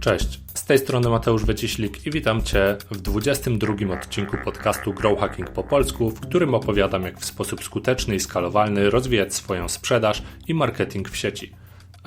Cześć, z tej strony Mateusz Wyciślik i witam Cię w 22 odcinku podcastu Grow Hacking po polsku, w którym opowiadam jak w sposób skuteczny i skalowalny rozwijać swoją sprzedaż i marketing w sieci.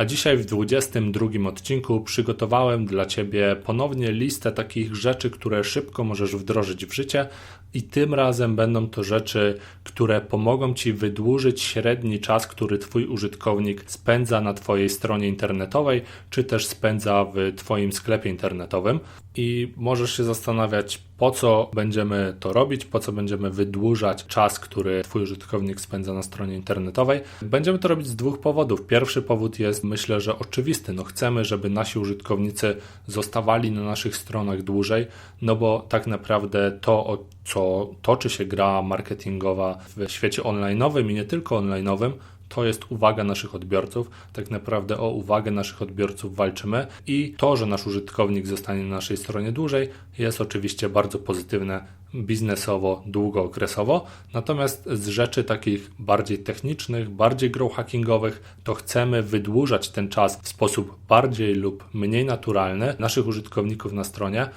A dzisiaj w 22 odcinku przygotowałem dla Ciebie ponownie listę takich rzeczy, które szybko możesz wdrożyć w życie, i tym razem będą to rzeczy, które pomogą Ci wydłużyć średni czas, który Twój użytkownik spędza na Twojej stronie internetowej, czy też spędza w Twoim sklepie internetowym. I możesz się zastanawiać, po co będziemy to robić, po co będziemy wydłużać czas, który Twój użytkownik spędza na stronie internetowej. Będziemy to robić z dwóch powodów. Pierwszy powód jest, myślę, że oczywisty. No chcemy, żeby nasi użytkownicy zostawali na naszych stronach dłużej, no bo tak naprawdę to, o co toczy się gra marketingowa w świecie online'owym i nie tylko online'owym, to jest uwaga naszych odbiorców. Tak naprawdę o uwagę naszych odbiorców walczymy i to, że nasz użytkownik zostanie na naszej stronie dłużej, jest oczywiście bardzo pozytywne biznesowo, długookresowo. Natomiast z rzeczy takich bardziej technicznych, bardziej grow hackingowych, to chcemy wydłużać ten czas w sposób bardziej lub mniej naturalny naszych użytkowników na stronie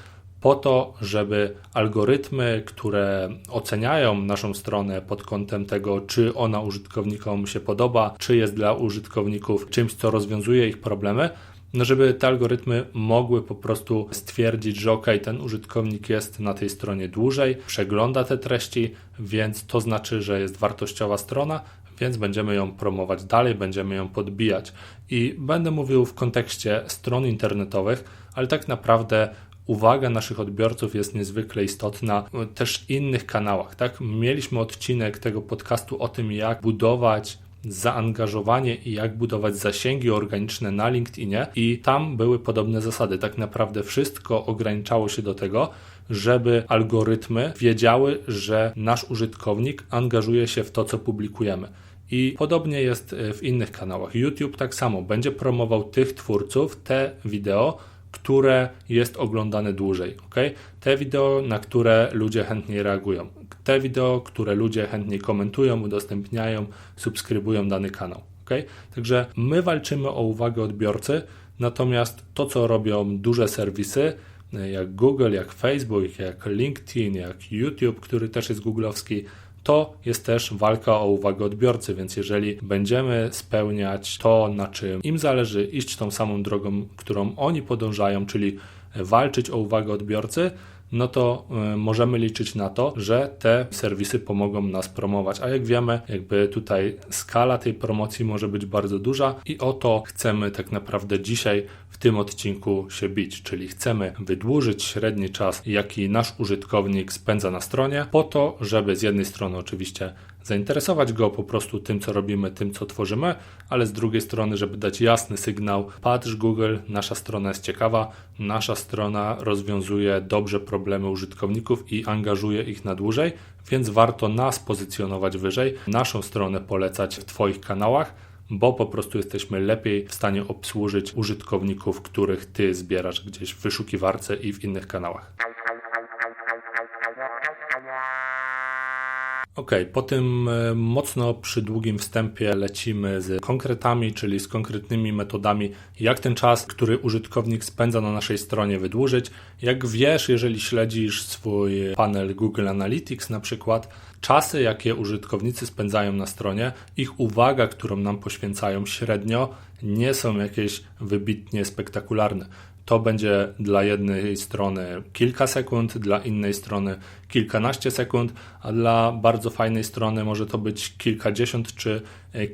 po to, żeby algorytmy, które oceniają naszą stronę pod kątem tego, czy ona użytkownikom się podoba, czy jest dla użytkowników czymś, co rozwiązuje ich problemy, no żeby te algorytmy mogły po prostu stwierdzić, że ok, ten użytkownik jest na tej stronie dłużej, przegląda te treści, więc to znaczy, że jest wartościowa strona, więc będziemy ją promować dalej, będziemy ją podbijać. I będę mówił w kontekście stron internetowych, ale tak naprawdę uwaga naszych odbiorców jest niezwykle istotna też w innych kanałach. Tak? Mieliśmy odcinek tego podcastu o tym, jak budować zaangażowanie i jak budować zasięgi organiczne na LinkedInie i tam były podobne zasady. Tak naprawdę wszystko ograniczało się do tego, żeby algorytmy wiedziały, że nasz użytkownik angażuje się w to, co publikujemy. I podobnie jest w innych kanałach. YouTube tak samo będzie promował tych twórców, te wideo, które jest oglądane dłużej. ok? Te wideo, na które ludzie chętniej reagują. Te wideo, które ludzie chętniej komentują, udostępniają, subskrybują dany kanał. ok? Także my walczymy o uwagę odbiorcy, natomiast to, co robią duże serwisy, jak Google, jak Facebook, jak LinkedIn, jak YouTube, który też jest googlowski, to jest też walka o uwagę odbiorcy, więc jeżeli będziemy spełniać to, na czym im zależy, iść tą samą drogą, którą oni podążają, czyli walczyć o uwagę odbiorcy, no to y, możemy liczyć na to, że te serwisy pomogą nas promować. A jak wiemy, jakby tutaj skala tej promocji może być bardzo duża i o to chcemy tak naprawdę dzisiaj w tym odcinku się bić, czyli chcemy wydłużyć średni czas, jaki nasz użytkownik spędza na stronie, po to, żeby z jednej strony oczywiście zainteresować go po prostu tym, co robimy, tym, co tworzymy, ale z drugiej strony, żeby dać jasny sygnał: patrz Google, nasza strona jest ciekawa, nasza strona rozwiązuje dobrze problemy użytkowników i angażuje ich na dłużej, więc warto nas pozycjonować wyżej, naszą stronę polecać w Twoich kanałach bo po prostu jesteśmy lepiej w stanie obsłużyć użytkowników, których ty zbierasz gdzieś w wyszukiwarce i w innych kanałach. Ok, po tym e, mocno przydługim wstępie lecimy z konkretami, czyli z konkretnymi metodami, jak ten czas, który użytkownik spędza na naszej stronie, wydłużyć. Jak wiesz, jeżeli śledzisz swój panel Google Analytics na przykład, czasy, jakie użytkownicy spędzają na stronie, ich uwaga, którą nam poświęcają średnio, nie są jakieś wybitnie spektakularne to będzie dla jednej strony kilka sekund, dla innej strony kilkanaście sekund, a dla bardzo fajnej strony może to być kilkadziesiąt czy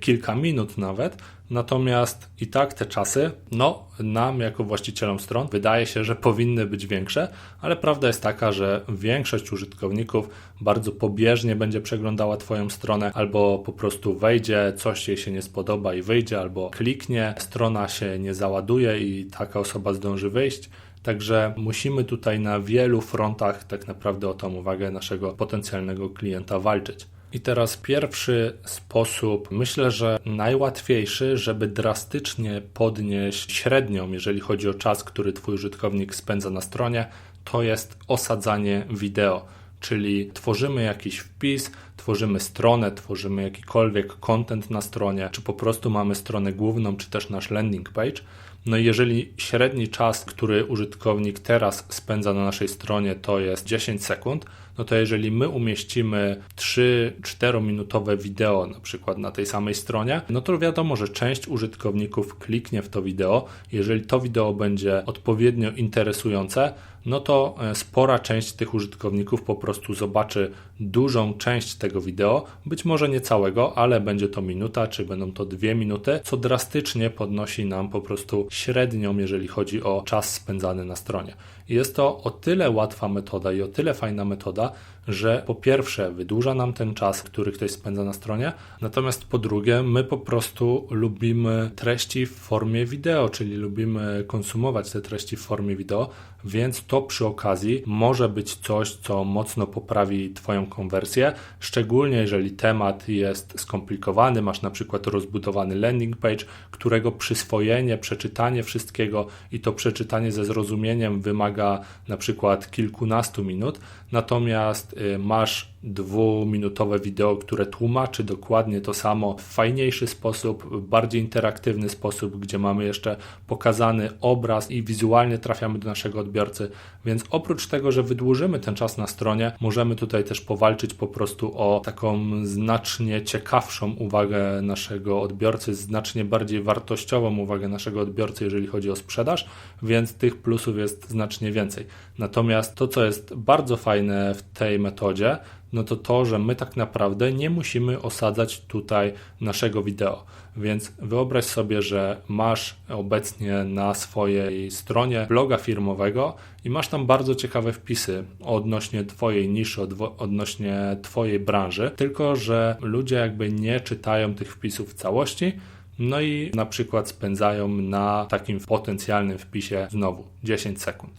kilka minut nawet. Natomiast i tak te czasy, no, nam jako właścicielom stron wydaje się, że powinny być większe, ale prawda jest taka, że większość użytkowników bardzo pobieżnie będzie przeglądała Twoją stronę, albo po prostu wejdzie, coś jej się nie spodoba i wyjdzie, albo kliknie, strona się nie załaduje i taka osoba zdąży wyjść. Także musimy tutaj na wielu frontach tak naprawdę o tą uwagę naszego potencjalnego klienta walczyć. I teraz pierwszy sposób, myślę, że najłatwiejszy, żeby drastycznie podnieść średnią, jeżeli chodzi o czas, który Twój użytkownik spędza na stronie, to jest osadzanie wideo. Czyli tworzymy jakiś wpis, tworzymy stronę, tworzymy jakikolwiek content na stronie, czy po prostu mamy stronę główną, czy też nasz landing page, no i jeżeli średni czas, który użytkownik teraz spędza na naszej stronie to jest 10 sekund, no to jeżeli my umieścimy 3-4 minutowe wideo na przykład na tej samej stronie, no to wiadomo, że część użytkowników kliknie w to wideo. Jeżeli to wideo będzie odpowiednio interesujące, no to e, spora część tych użytkowników po prostu zobaczy dużą część tego wideo, być może nie całego, ale będzie to minuta, czy będą to dwie minuty, co drastycznie podnosi nam po prostu średnią, jeżeli chodzi o czas spędzany na stronie. Jest to o tyle łatwa metoda i o tyle fajna metoda, że po pierwsze wydłuża nam ten czas, który ktoś spędza na stronie, natomiast po drugie my po prostu lubimy treści w formie wideo, czyli lubimy konsumować te treści w formie wideo, więc to przy okazji może być coś, co mocno poprawi Twoją konwersję, szczególnie jeżeli temat jest skomplikowany, masz na przykład rozbudowany landing page, którego przyswojenie, przeczytanie wszystkiego i to przeczytanie ze zrozumieniem wymaga na przykład kilkunastu minut, natomiast masz dwuminutowe wideo, które tłumaczy dokładnie to samo w fajniejszy sposób, bardziej interaktywny sposób, gdzie mamy jeszcze pokazany obraz i wizualnie trafiamy do naszego odbiorcy. Więc oprócz tego, że wydłużymy ten czas na stronie, możemy tutaj też powalczyć po prostu o taką znacznie ciekawszą uwagę naszego odbiorcy, znacznie bardziej wartościową uwagę naszego odbiorcy, jeżeli chodzi o sprzedaż, więc tych plusów jest znacznie więcej. Natomiast to, co jest bardzo fajne w tej metodzie, no to to, że my tak naprawdę nie musimy osadzać tutaj naszego wideo. Więc wyobraź sobie, że masz obecnie na swojej stronie bloga firmowego i masz tam bardzo ciekawe wpisy odnośnie Twojej niszy, odnośnie Twojej branży, tylko że ludzie jakby nie czytają tych wpisów w całości. No i na przykład spędzają na takim potencjalnym wpisie znowu 10 sekund.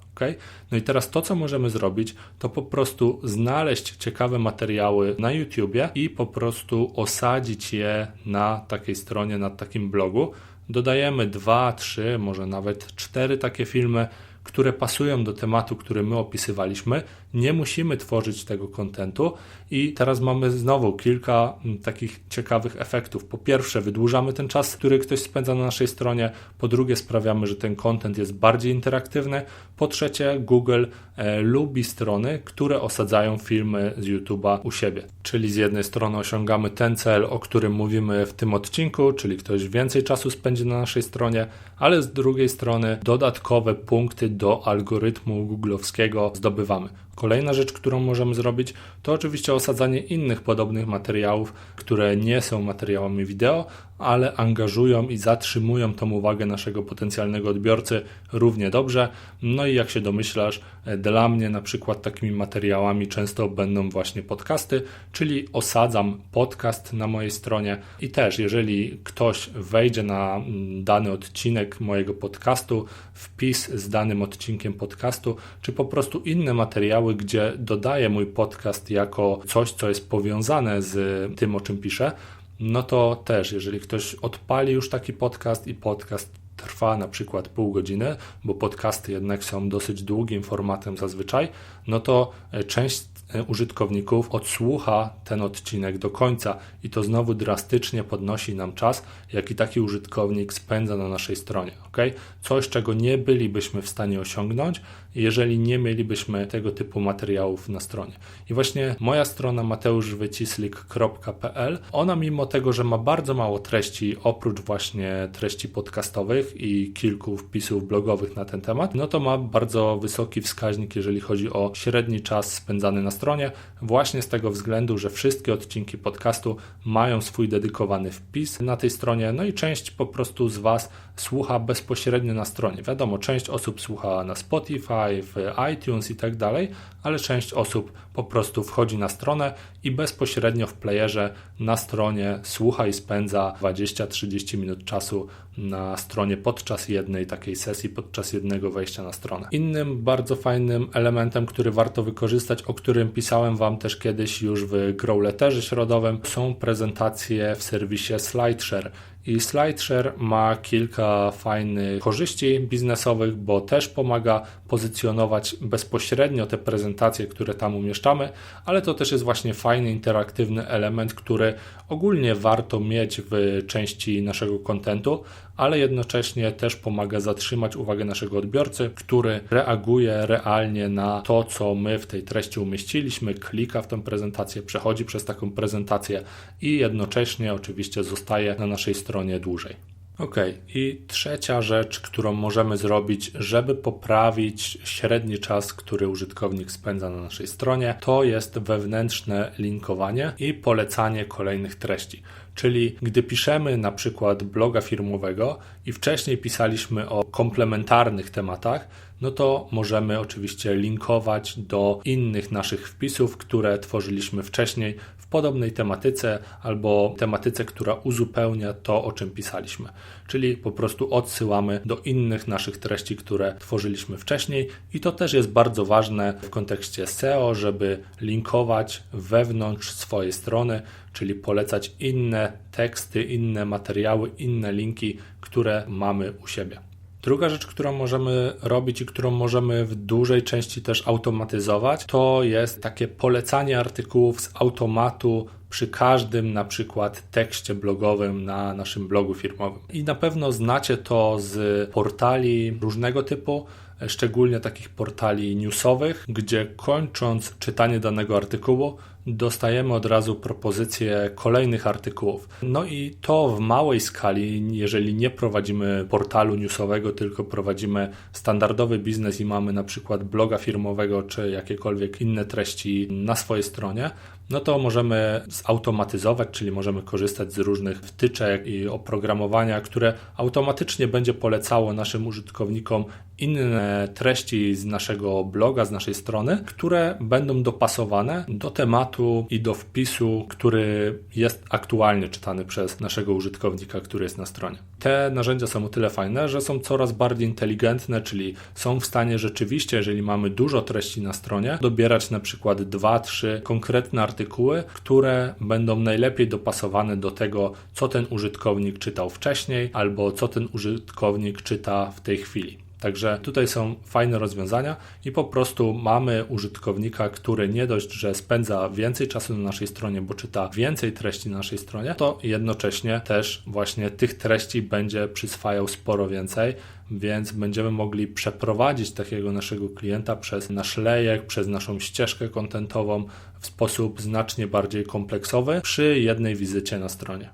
No i teraz to, co możemy zrobić, to po prostu znaleźć ciekawe materiały na YouTubie i po prostu osadzić je na takiej stronie, na takim blogu. Dodajemy dwa, trzy, może nawet cztery takie filmy, które pasują do tematu, który my opisywaliśmy. Nie musimy tworzyć tego kontentu i teraz mamy znowu kilka mm, takich ciekawych efektów. Po pierwsze, wydłużamy ten czas, który ktoś spędza na naszej stronie. Po drugie, sprawiamy, że ten kontent jest bardziej interaktywny. Po trzecie, Google e, lubi strony, które osadzają filmy z YouTube'a u siebie. Czyli z jednej strony osiągamy ten cel, o którym mówimy w tym odcinku, czyli ktoś więcej czasu spędzi na naszej stronie, ale z drugiej strony dodatkowe punkty do algorytmu googlowskiego zdobywamy. Kolejna rzecz, którą możemy zrobić, to oczywiście osadzanie innych podobnych materiałów, które nie są materiałami wideo, ale angażują i zatrzymują tą uwagę naszego potencjalnego odbiorcy równie dobrze. No i jak się domyślasz, dla mnie na przykład takimi materiałami często będą właśnie podcasty, czyli osadzam podcast na mojej stronie i też jeżeli ktoś wejdzie na mm, dany odcinek mojego podcastu, wpis z danym odcinkiem podcastu, czy po prostu inne materiały, gdzie dodaję mój podcast jako coś, co jest powiązane z tym, o czym piszę, no to też, jeżeli ktoś odpali już taki podcast i podcast trwa na przykład pół godziny, bo podcasty jednak są dosyć długim formatem zazwyczaj, no to e, część użytkowników odsłucha ten odcinek do końca i to znowu drastycznie podnosi nam czas, jaki taki użytkownik spędza na naszej stronie. ok? Coś, czego nie bylibyśmy w stanie osiągnąć, jeżeli nie mielibyśmy tego typu materiałów na stronie. I właśnie moja strona mateuszwycislik.pl, ona mimo tego, że ma bardzo mało treści, oprócz właśnie treści podcastowych i kilku wpisów blogowych na ten temat, no to ma bardzo wysoki wskaźnik, jeżeli chodzi o średni czas spędzany na stronie, właśnie z tego względu, że wszystkie odcinki podcastu mają swój dedykowany wpis na tej stronie, no i część po prostu z Was słucha bezpośrednio na stronie. Wiadomo, część osób słucha na Spotify, w iTunes i tak dalej, ale część osób po prostu wchodzi na stronę i bezpośrednio w playerze na stronie słucha i spędza 20-30 minut czasu na stronie podczas jednej takiej sesji, podczas jednego wejścia na stronę. Innym bardzo fajnym elementem, który warto wykorzystać, o którym pisałem Wam też kiedyś już w Growletterze środowym, są prezentacje w serwisie SlideShare. I SlideShare ma kilka fajnych korzyści biznesowych, bo też pomaga pozycjonować bezpośrednio te prezentacje, które tam umieszczamy, ale to też jest właśnie fajny, interaktywny element, który ogólnie warto mieć w części naszego kontentu, ale jednocześnie też pomaga zatrzymać uwagę naszego odbiorcy, który reaguje realnie na to, co my w tej treści umieściliśmy, klika w tę prezentację, przechodzi przez taką prezentację i jednocześnie oczywiście zostaje na naszej stronie dłużej. Ok, i trzecia rzecz, którą możemy zrobić, żeby poprawić średni czas, który użytkownik spędza na naszej stronie, to jest wewnętrzne linkowanie i polecanie kolejnych treści. Czyli gdy piszemy na przykład bloga firmowego i wcześniej pisaliśmy o komplementarnych tematach, no to możemy oczywiście linkować do innych naszych wpisów, które tworzyliśmy wcześniej w podobnej tematyce albo tematyce, która uzupełnia to, o czym pisaliśmy. Czyli po prostu odsyłamy do innych naszych treści, które tworzyliśmy wcześniej i to też jest bardzo ważne w kontekście SEO, żeby linkować wewnątrz swojej strony, czyli polecać inne teksty, inne materiały, inne linki, które mamy u siebie. Druga rzecz, którą możemy robić i którą możemy w dużej części też automatyzować, to jest takie polecanie artykułów z automatu przy każdym na przykład tekście blogowym na naszym blogu firmowym. I na pewno znacie to z portali różnego typu, szczególnie takich portali newsowych, gdzie kończąc czytanie danego artykułu, dostajemy od razu propozycje kolejnych artykułów. No i to w małej skali, jeżeli nie prowadzimy portalu newsowego, tylko prowadzimy standardowy biznes i mamy na przykład bloga firmowego czy jakiekolwiek inne treści na swojej stronie, no to możemy zautomatyzować, czyli możemy korzystać z różnych wtyczek i oprogramowania, które automatycznie będzie polecało naszym użytkownikom inne treści z naszego bloga, z naszej strony, które będą dopasowane do tematu i do wpisu, który jest aktualnie czytany przez naszego użytkownika, który jest na stronie. Te narzędzia są o tyle fajne, że są coraz bardziej inteligentne, czyli są w stanie rzeczywiście, jeżeli mamy dużo treści na stronie, dobierać na przykład dwa, trzy konkretne artykuły, które będą najlepiej dopasowane do tego, co ten użytkownik czytał wcześniej, albo co ten użytkownik czyta w tej chwili. Także tutaj są fajne rozwiązania i po prostu mamy użytkownika, który nie dość, że spędza więcej czasu na naszej stronie, bo czyta więcej treści na naszej stronie, to jednocześnie też właśnie tych treści będzie przyswajał sporo więcej, więc będziemy mogli przeprowadzić takiego naszego klienta przez nasz lejek, przez naszą ścieżkę kontentową w sposób znacznie bardziej kompleksowy przy jednej wizycie na stronie.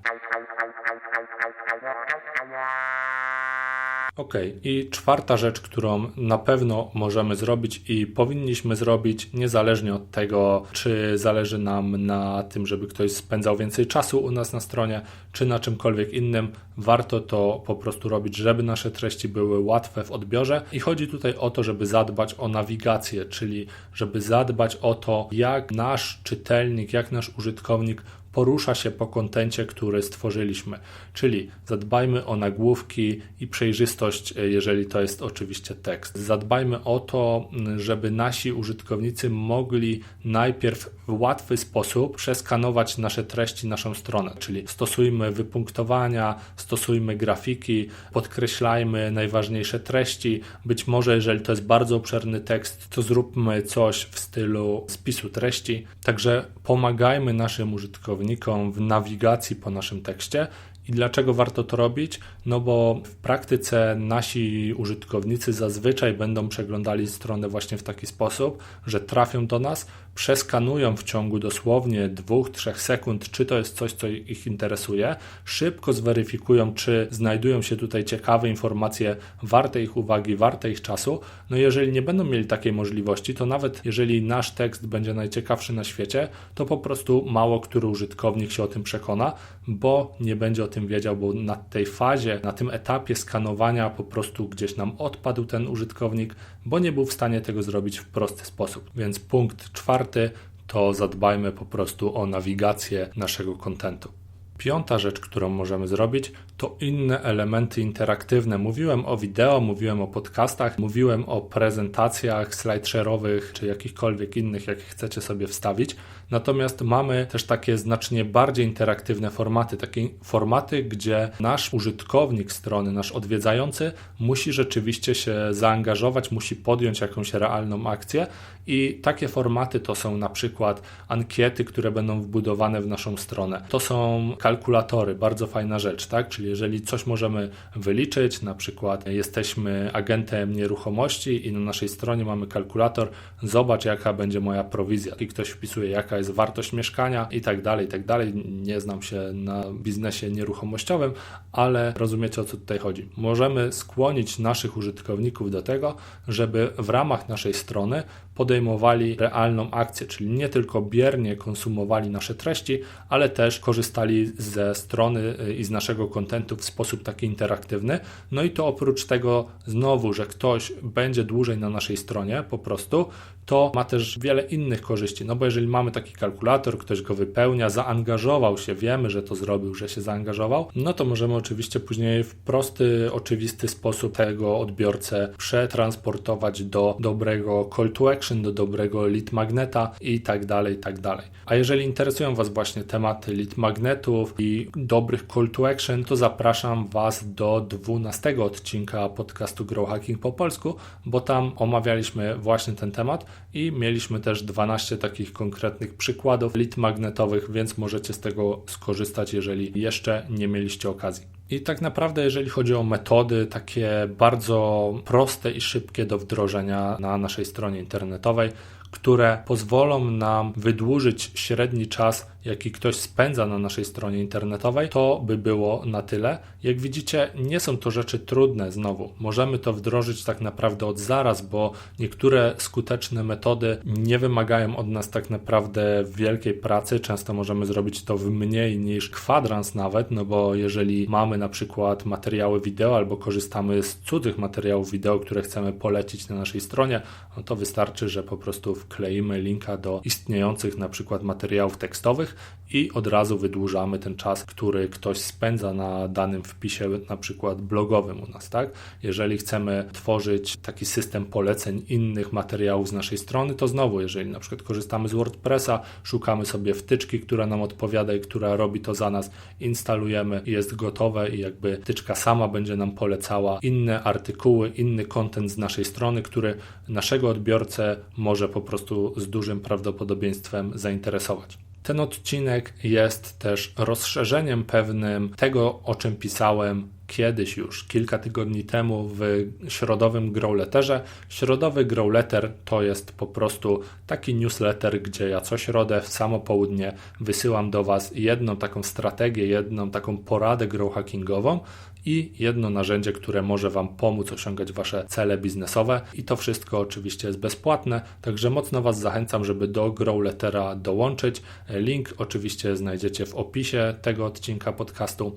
Ok, i czwarta rzecz, którą na pewno możemy zrobić i powinniśmy zrobić, niezależnie od tego, czy zależy nam na tym, żeby ktoś spędzał więcej czasu u nas na stronie, czy na czymkolwiek innym, warto to po prostu robić, żeby nasze treści były łatwe w odbiorze. I chodzi tutaj o to, żeby zadbać o nawigację, czyli żeby zadbać o to, jak nasz czytelnik, jak nasz użytkownik porusza się po kontencie, który stworzyliśmy. Czyli zadbajmy o nagłówki i przejrzystość, e, jeżeli to jest oczywiście tekst. Zadbajmy o to, żeby nasi użytkownicy mogli najpierw w łatwy sposób przeskanować nasze treści, naszą stronę, czyli stosujmy wypunktowania, stosujmy grafiki, podkreślajmy najważniejsze treści. Być może, jeżeli to jest bardzo obszerny tekst, to zróbmy coś w stylu spisu treści. Także pomagajmy naszym użytkownikom w nawigacji po naszym tekście i dlaczego warto to robić? No bo w praktyce nasi użytkownicy zazwyczaj będą przeglądali stronę właśnie w taki sposób, że trafią do nas, przeskanują w ciągu dosłownie 2-3 sekund, czy to jest coś, co ich interesuje, szybko zweryfikują, czy znajdują się tutaj ciekawe informacje warte ich uwagi, warte ich czasu. No jeżeli nie będą mieli takiej możliwości, to nawet jeżeli nasz tekst będzie najciekawszy na świecie, to po prostu mało który użytkownik się o tym przekona, bo nie będzie o tym wiedział, bo na tej fazie, na tym etapie skanowania po prostu gdzieś nam odpadł ten użytkownik, bo nie był w stanie tego zrobić w prosty sposób. Więc punkt czwarty to zadbajmy po prostu o nawigację naszego kontentu. Piąta rzecz, którą możemy zrobić, to inne elementy interaktywne. Mówiłem o wideo, mówiłem o podcastach, mówiłem o prezentacjach slideshare'owych czy jakichkolwiek innych, jakie chcecie sobie wstawić. Natomiast mamy też takie znacznie bardziej interaktywne formaty, takie formaty, gdzie nasz użytkownik strony, nasz odwiedzający musi rzeczywiście się zaangażować, musi podjąć jakąś realną akcję i takie formaty to są na przykład ankiety, które będą wbudowane w naszą stronę. To są kalkulatory, bardzo fajna rzecz, tak? Czyli jeżeli coś możemy wyliczyć, na przykład jesteśmy agentem nieruchomości i na naszej stronie mamy kalkulator, zobacz jaka będzie moja prowizja. I ktoś wpisuje jaka jest wartość mieszkania i tak dalej, i tak dalej. Nie znam się na biznesie nieruchomościowym, ale rozumiecie o co tutaj chodzi. Możemy skłonić naszych użytkowników do tego, żeby w ramach naszej strony podejmowali realną akcję, czyli nie tylko biernie konsumowali nasze treści, ale też korzystali ze strony y, i z naszego kontentu w sposób taki interaktywny. No i to oprócz tego znowu, że ktoś będzie dłużej na naszej stronie po prostu, to ma też wiele innych korzyści. No bo jeżeli mamy taki kalkulator, ktoś go wypełnia, zaangażował się, wiemy, że to zrobił, że się zaangażował, no to możemy oczywiście później w prosty, oczywisty sposób tego odbiorcę przetransportować do dobrego call to action, do dobrego lead magneta i tak dalej, i tak dalej. A jeżeli interesują Was właśnie tematy lead magnetów i dobrych call to action, to zapraszam Was do 12 odcinka podcastu Grow Hacking po polsku, bo tam omawialiśmy właśnie ten temat i mieliśmy też 12 takich konkretnych przykładów lead magnetowych, więc możecie z tego skorzystać, jeżeli jeszcze nie mieliście okazji. I tak naprawdę, jeżeli chodzi o metody takie bardzo proste i szybkie do wdrożenia na naszej stronie internetowej, które pozwolą nam wydłużyć średni czas, jaki ktoś spędza na naszej stronie internetowej, to by było na tyle. Jak widzicie, nie są to rzeczy trudne znowu. Możemy to wdrożyć tak naprawdę od zaraz, bo niektóre skuteczne metody nie wymagają od nas tak naprawdę wielkiej pracy. Często możemy zrobić to w mniej niż kwadrans nawet, no bo jeżeli mamy na przykład materiały wideo albo korzystamy z cudzych materiałów wideo, które chcemy polecić na naszej stronie, no to wystarczy, że po prostu wkleimy linka do istniejących na przykład materiałów tekstowych i od razu wydłużamy ten czas, który ktoś spędza na danym wpisie, na przykład blogowym u nas, tak? Jeżeli chcemy tworzyć taki system poleceń innych materiałów z naszej strony, to znowu, jeżeli na przykład korzystamy z WordPressa, szukamy sobie wtyczki, która nam odpowiada i która robi to za nas, instalujemy jest gotowe i jakby wtyczka sama będzie nam polecała inne artykuły, inny content z naszej strony, który naszego odbiorcę może po prostu z dużym prawdopodobieństwem zainteresować. Ten odcinek jest też rozszerzeniem pewnym tego, o czym pisałem kiedyś już, kilka tygodni temu w środowym growletterze. Środowy growletter to jest po prostu taki newsletter, gdzie ja co środę w samo południe wysyłam do Was jedną taką strategię, jedną taką poradę growhackingową i jedno narzędzie, które może Wam pomóc osiągać Wasze cele biznesowe. I to wszystko oczywiście jest bezpłatne, także mocno Was zachęcam, żeby do Growlettera dołączyć. Link oczywiście znajdziecie w opisie tego odcinka podcastu.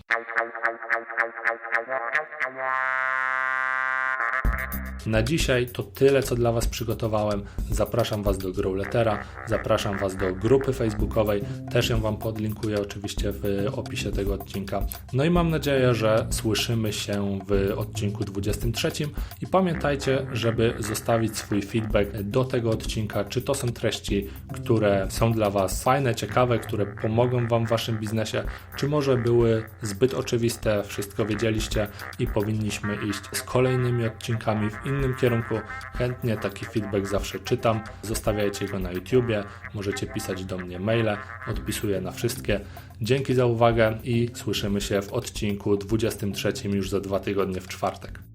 Na dzisiaj to tyle, co dla Was przygotowałem. Zapraszam Was do Growlettera, zapraszam Was do grupy facebookowej, też ją Wam podlinkuję oczywiście w opisie tego odcinka. No i mam nadzieję, że słyszymy się w odcinku 23 i pamiętajcie, żeby zostawić swój feedback do tego odcinka, czy to są treści, które są dla Was fajne, ciekawe, które pomogą Wam w Waszym biznesie, czy może były zbyt oczywiste, wszystko wiedzieliście i powinniśmy iść z kolejnymi odcinkami w innym kierunku. Chętnie taki feedback zawsze czytam. Zostawiajcie go na YouTubie, możecie pisać do mnie maile, odpisuję na wszystkie. Dzięki za uwagę i słyszymy się w odcinku 23 już za dwa tygodnie w czwartek.